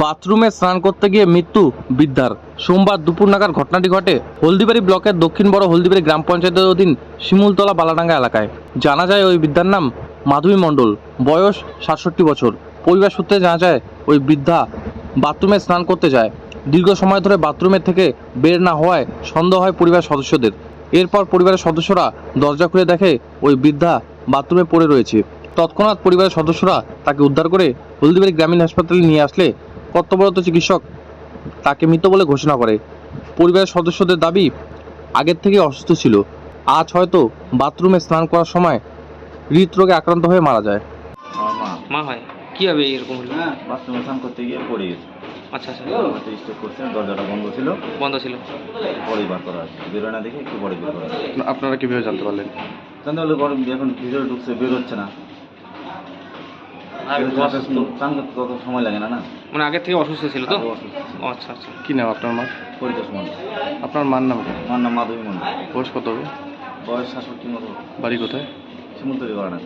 বাথরুমে স্নান করতে গিয়ে মৃত্যু বৃদ্ধার সোমবার দুপুর নাগাদ ঘটনাটি ঘটে হলদিবাড়ি ব্লকের দক্ষিণ বড় হলদিবাড়ি গ্রাম পঞ্চায়েতের অধীন শিমুলতলা বালাডাঙ্গা এলাকায়। জানা যায় ওই বৃদ্ধার নাম মাধবী মণ্ডল। বয়স সাতষট্টি বছর। পরিবার সূত্রে জানা যায়, ওই বৃদ্ধা বাথরুমে স্নান করতে যায়। দীর্ঘ সময় ধরে বাথরুমের থেকে বের না হওয়ায় সন্দেহ হয় পরিবার সদস্যদের। এরপর পরিবারের সদস্যরা দরজা খুলে দেখে ওই বৃদ্ধা বাথরুমে পড়ে রয়েছে। তৎক্ষণাৎ পরিবারের সদস্যরা তাকে উদ্ধার করে হলদিবাড়ি গ্রামীণ হাসপাতালে নিয়ে আসলে কর্তব্যরত চিকিৎসক তাকে মৃত বলে ঘোষণা করে। পরিবারের সদস্যদের দাবি আগের থেকে অসুস্থ ছিল। আজ হয়তো বাথরুমে স্নান করার সময় হৃদরোগে আক্রান্ত হয়ে মারা যায়। মা মা হয়? কীভাবে এরকম হলো? হ্যাঁ বাথরুমে স্নান করতে গিয়ে পড়ে গেছে। আচ্ছা আচ্ছা। হয়তো স্টেপ করছে দরজাটা বন্ধ ছিল। বন্ধ ছিল। পরেই বার করা আছে বেরোয় না দেখে একটু পরে বের করা আপনারা কীভাবে জানতে পারলেন? জানতে পারলে এখন ভিতরে ঢুকছে বের হচ্ছে না। স্নান করতে তত সময় লাগে না না? মানে আগের থেকে অসুস্থ ছিল তো? অসুস্থ আচ্ছা আচ্ছা। কি নাম আপনার মা? পরিতোষ মন্ডল আপনার মার নাম আমার নাম মাধবী মন্ডল বয়স কত হবে? বয়স সাতষট্টি মতো। বাড়ি কোথায়? সমুদ্র করা না